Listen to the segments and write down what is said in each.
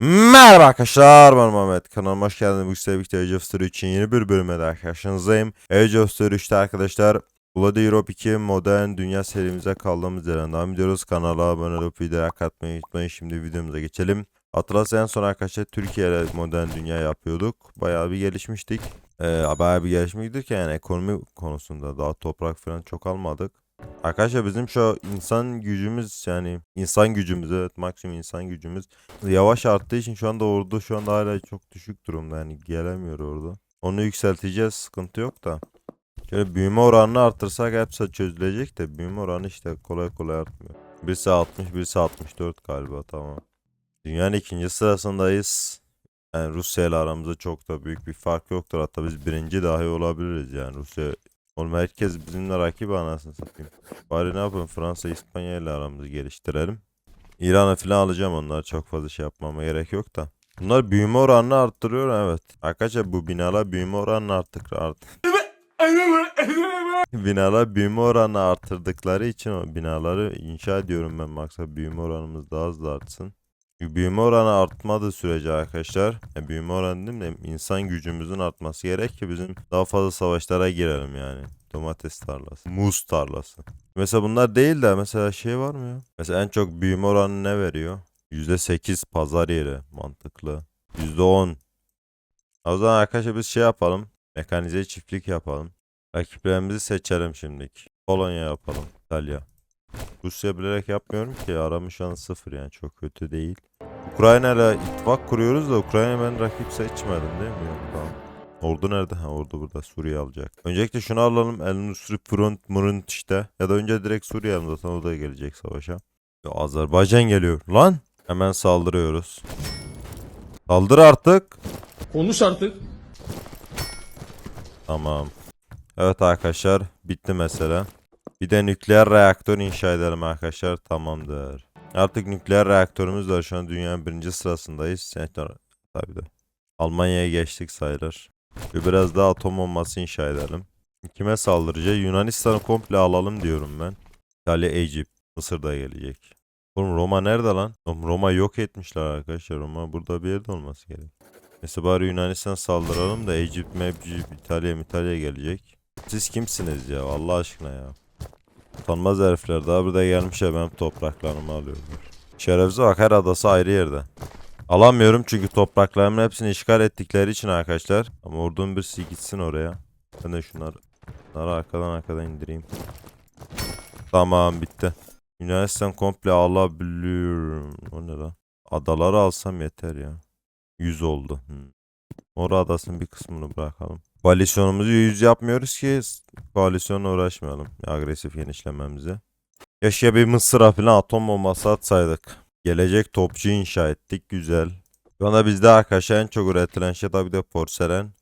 Merhaba arkadaşlar ben Mehmet kanalıma hoş geldiniz. Bu sevgili Age of Story için yeni bir bölüme daha karşınızdayım. Age of Story 3'te arkadaşlar Bloody Europe 2 modern dünya serimize kaldığımız yerden devam ediyoruz. Kanala abone olup videoya katmayı unutmayın. Şimdi videomuza geçelim. Atlas en son arkadaşlar Türkiye'de modern dünya yapıyorduk. Bayağı bir gelişmiştik. Ee, bayağı bir gelişmiştik yani ekonomi konusunda daha toprak falan çok almadık. Arkadaşlar bizim şu insan gücümüz yani insan gücümüz evet maksimum insan gücümüz yavaş arttığı için şu anda ordu şu anda hala çok düşük durumda yani gelemiyor ordu. Onu yükselteceğiz sıkıntı yok da. Şöyle büyüme oranını artırsak hepsi çözülecek de büyüme oranı işte kolay kolay artmıyor. Birisi 60 birisi 64 galiba tamam. Dünyanın ikinci sırasındayız. Yani Rusya ile aramızda çok da büyük bir fark yoktur. Hatta biz birinci dahi olabiliriz yani Rusya. Oğlum herkes bizimle rakip anasını satayım. Bari ne yapalım Fransa İspanya ile aramızı geliştirelim. İran'ı falan alacağım onlar çok fazla şey yapmama gerek yok da. Bunlar büyüme oranını arttırıyor evet. Arkadaşlar bu binalar büyüme oranını arttık art. binalar büyüme oranını arttırdıkları için o binaları inşa ediyorum ben maksat büyüme oranımız daha hızlı artsın. Büyüme oranı artmadığı sürece arkadaşlar, yani büyüme oranı değil de insan gücümüzün artması gerek ki bizim daha fazla savaşlara girelim yani. Domates tarlası, muz tarlası. Mesela bunlar değil de mesela şey var mı ya? Mesela en çok büyüme oranı ne veriyor? %8 pazar yeri mantıklı. %10. O zaman arkadaşlar biz şey yapalım. Mekanize çiftlik yapalım. Rakiplerimizi seçelim şimdilik. Polonya yapalım. İtalya. Rusya bilerek yapmıyorum ki aramı şu an sıfır yani çok kötü değil. Ukrayna ile ittifak kuruyoruz da Ukrayna ben rakip seçmedim değil mi? Yok tamam. Ordu nerede? Ha ordu burada Suriye alacak. Öncelikle şunu alalım. El Nusri Front Murund işte. Ya da önce direkt Suriye alalım zaten o da gelecek savaşa. Ya Azerbaycan geliyor. Lan! Hemen saldırıyoruz. Saldır artık. Konuş artık. Tamam. Evet arkadaşlar bitti mesela. Bir de nükleer reaktör inşa edelim arkadaşlar. Tamamdır. Artık nükleer reaktörümüz var. Şu an dünyanın birinci sırasındayız. Tabii de. Almanya'ya geçtik sayılır. Ve biraz daha atom bombası inşa edelim. Kime saldıracağız? Yunanistan'ı komple alalım diyorum ben. İtalya, Egypt, Mısır da gelecek. Oğlum Roma nerede lan? Oğlum Roma yok etmişler arkadaşlar. Roma burada bir yerde olması gerek. Mesela bari Yunanistan saldıralım da Egypt, Mebcip, İtalya, İtalya gelecek. Siz kimsiniz ya Allah aşkına ya. Utanmaz herifler daha burada gelmişler benim topraklarımı alıyorlar. Şerefsiz bak her adası ayrı yerde. Alamıyorum çünkü topraklarımın hepsini işgal ettikleri için arkadaşlar. Ama ordunun birisi gitsin oraya. Ben de şunları, şunları arkadan arkadan indireyim. Tamam bitti. Yunanistan komple alabiliyorum. O ne lan? Adaları alsam yeter ya. 100 oldu. Hmm. Mor adasının bir kısmını bırakalım. Koalisyonumuzu yüz yapmıyoruz ki koalisyonla uğraşmayalım. Agresif genişlememizi. Yaşa bir Mısır'a falan atom bombası atsaydık. Gelecek topçu inşa ettik. Güzel. Şu anda bizde arkadaşlar en çok üretilen şey tabii de porselen.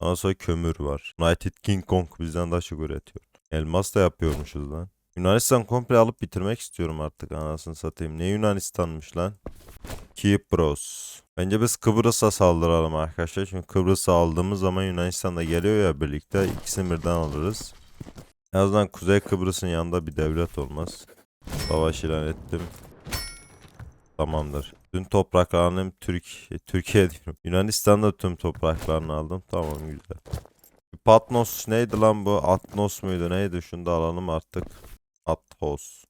Ondan sonra kömür var. United King Kong bizden daha çok üretiyor. Elmas da yapıyormuşuz lan. Yunanistan komple alıp bitirmek istiyorum artık anasını satayım. Ne Yunanistan'mış lan? Kipros. Bence biz Kıbrıs'a saldıralım arkadaşlar. Çünkü Kıbrıs'a aldığımız zaman Yunanistan da geliyor ya birlikte. ikisini birden alırız. En azından Kuzey Kıbrıs'ın yanında bir devlet olmaz. Savaş ilan ettim. Tamamdır. Tüm topraklarını hem Türk, e, Türkiye diyorum. Yunanistan'da tüm topraklarını aldım. Tamam güzel. Patnos neydi lan bu? Atnos muydu neydi? Şunu da alalım artık. Athos.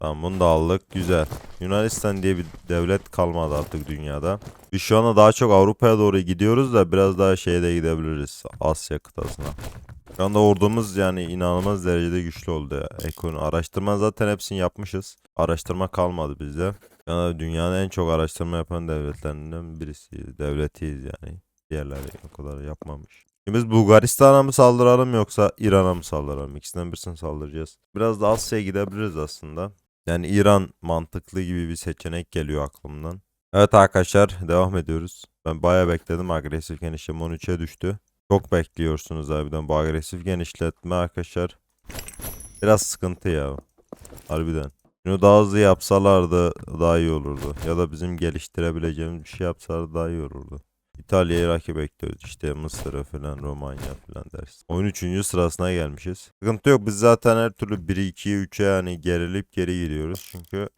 Tamam bunu da aldık. Güzel. Yunanistan diye bir devlet kalmadı artık dünyada. Biz şu anda daha çok Avrupa'ya doğru gidiyoruz da biraz daha şeye de gidebiliriz. Asya kıtasına. Şu anda ordumuz yani inanılmaz derecede güçlü oldu ya. Ekonomi, araştırma zaten hepsini yapmışız. Araştırma kalmadı bizde. Anda dünyanın en çok araştırma yapan devletlerinden birisiyiz. Devletiyiz yani. Diğerleri o kadar yapmamış. Biz Bulgaristan'a mı saldıralım yoksa İran'a mı saldıralım? İkisinden birisine saldıracağız. Biraz da Asya'ya gidebiliriz aslında. Yani İran mantıklı gibi bir seçenek geliyor aklımdan. Evet arkadaşlar devam ediyoruz. Ben bayağı bekledim agresif genişleme 13'e düştü. Çok bekliyorsunuz harbiden bu agresif genişletme arkadaşlar. Biraz sıkıntı ya. Harbiden. Bunu daha hızlı yapsalardı daha iyi olurdu. Ya da bizim geliştirebileceğimiz bir şey yapsalardı daha iyi olurdu. İtalya'yı rakip bekliyoruz işte Mısır'ı falan Romanya falan deriz. 13. sırasına gelmişiz. Sıkıntı yok biz zaten her türlü 1 2 3'e yani gerilip geri gidiyoruz çünkü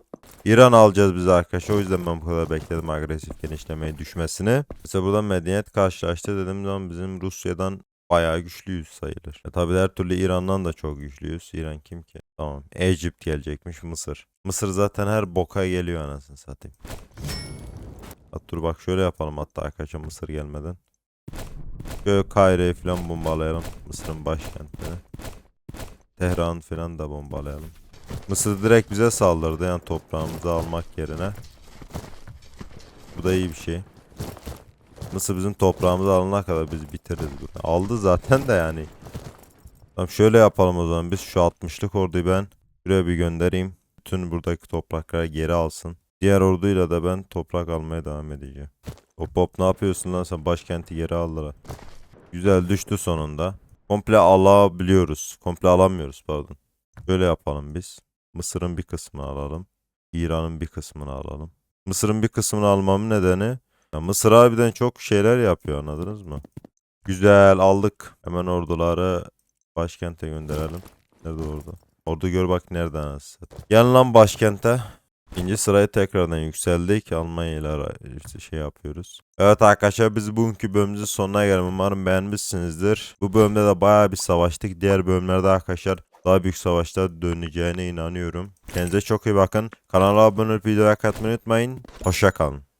İran alacağız biz arkadaşlar. O yüzden ben bu kadar bekledim agresif genişlemeyi düşmesini. Mesela burada medeniyet karşılaştı dediğim zaman bizim Rusya'dan bayağı güçlüyüz sayılır. E tabii her türlü İran'dan da çok güçlüyüz. İran kim ki? Tamam. Egypt gelecekmiş Mısır. Mısır zaten her boka geliyor anasını satayım. Hatta dur bak şöyle yapalım hatta arkadaşlar Mısır gelmeden. Şöyle Kahire'yi falan bombalayalım. Mısır'ın başkentini. Tehran falan da bombalayalım. Mısır direkt bize saldırdı yani toprağımızı almak yerine. Bu da iyi bir şey. Mısır bizim toprağımızı alana kadar biz bitiririz bunu. Aldı zaten de yani. Tamam şöyle yapalım o zaman biz şu 60'lık orduyu ben buraya bir göndereyim. Bütün buradaki toprakları geri alsın. Diğer orduyla da ben toprak almaya devam edeceğim. Hop hop ne yapıyorsun lan sen başkenti geri aldılar. Güzel düştü sonunda. Komple alabiliyoruz. Komple alamıyoruz pardon. Böyle yapalım biz. Mısır'ın bir kısmını alalım. İran'ın bir kısmını alalım. Mısır'ın bir kısmını almamın nedeni ya Mısır harbiden çok şeyler yapıyor anladınız mı? Güzel aldık. Hemen orduları başkente gönderelim. Nerede ordu? Ordu gör bak nereden anasını. Gel başkente. İkinci sırayı tekrardan yükseldik. Almanya ile işte şey yapıyoruz. Evet arkadaşlar biz bugünkü bölümümüzün sonuna geldik. Umarım beğenmişsinizdir. Bu bölümde de bayağı bir savaştık. Diğer bölümlerde arkadaşlar daha büyük savaşlar döneceğine inanıyorum. Kendinize çok iyi bakın. Kanala abone olup videoya katmayı unutmayın. Hoşça kalın.